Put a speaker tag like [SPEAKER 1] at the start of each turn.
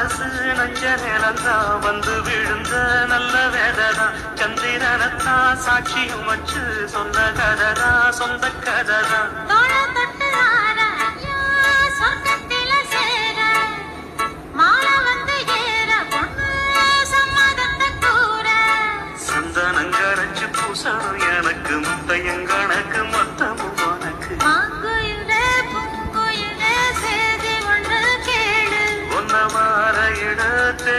[SPEAKER 1] மனசு நஞ்ச நேரந்தா வந்து விழுந்த நல்ல வேதனா சந்திரனத்தா சாட்சியும் வச்சு சொந்த கதனா சொந்த கதனா சந்தனங்கரைச்சு பூசணும் எனக்கு முத்தையங்கணக்கு करते